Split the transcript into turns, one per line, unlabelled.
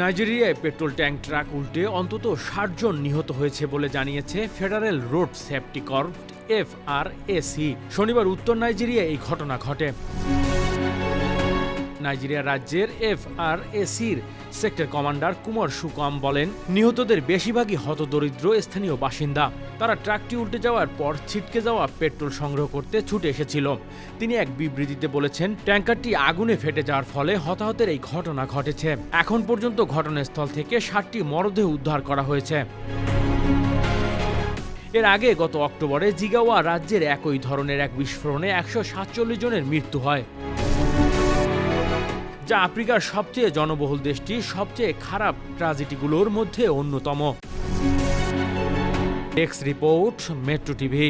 নাইজেরিয়ায় petrol tank truck উল্টে অন্তত ষাট জন নিহত হয়েছে বলে জানিয়েছে federal road safety corp FRSC আর শনিবার উত্তর নাইজেরিয়ায় এই ঘটনা ঘটে। নাইজেরিয়া রাজ্যের এফ আর এসির সেক্টর কমান্ডার কুমার সুকম বলেন, নিহতদের বেশিরভাগই হতদরিদ্র স্থানীয় বাসিন্দা। তারা ট্রাকটি উল্টে যাওয়ার পর ছিটকে যাওয়া পেট্রোল সংগ্রহ করতে ছুটে এসেছিল। তিনি এক বিবৃতিতে বলেছেন, ট্যাঙ্কারটি আগুনে ফেটে যাওয়ার ফলে হতাহতের এই ঘটনা ঘটেছে। এখন পর্যন্ত ঘটনাস্থল থেকে ষাটটি মরদেহ উদ্ধার করা হয়েছে। এর আগে গত অক্টোবরে জিগাওয়া রাজ্যের একই ধরনের এক বিস্ফোরণে একশো সাতচল্লিশ জনের মৃত্যু হয়। যা আফ্রিকার সবচেয়ে জনবহুল দেশটির সবচেয়ে খারাপ ট্রাজেডিগুলোর মধ্যে অন্যতম। Desk report metro TV